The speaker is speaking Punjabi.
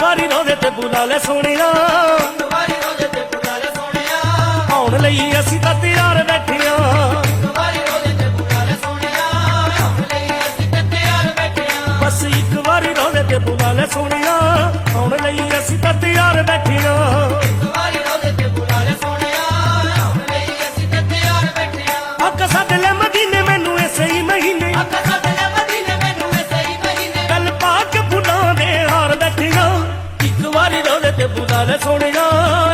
ਵਾਰੀ ਰੋਦੇ ਤੇ ਬੁਲਾ ਲੈ ਸੋਹਣਿਆ। ਵਾਰੀ ਰੋਦੇ ਤੇ ਬੁਲਾ ਲੈ ਸੋਹਣਿਆ ਆਉਣ ਲਈ ਅਸੀਂ ਤਾਂ ਤਿਆਰ ਬੈਠੀਆਂ। ਵਾਰੀ ਰੋਦੇ ਤੇ ਬੁਲਾ ਲੈ ਸੋਹਣਿਆ ਆਉਣ ਲਈ ਅਸੀਂ ਤੇ ਤਿਆਰ ਬੈਠਿਆਂ ਬਸ ਇੱਕ ਵਾਰੀ ਰੋਦੇ ਤੇ ਬੁਲਾ ਲੈ ਸੋਹਣਿਆ। ਆਉਣ ਲਈ ਦੀ ਦੌਲਤ ਬੁਲਾ ਲੈ ਸੋਹਣਿਆ।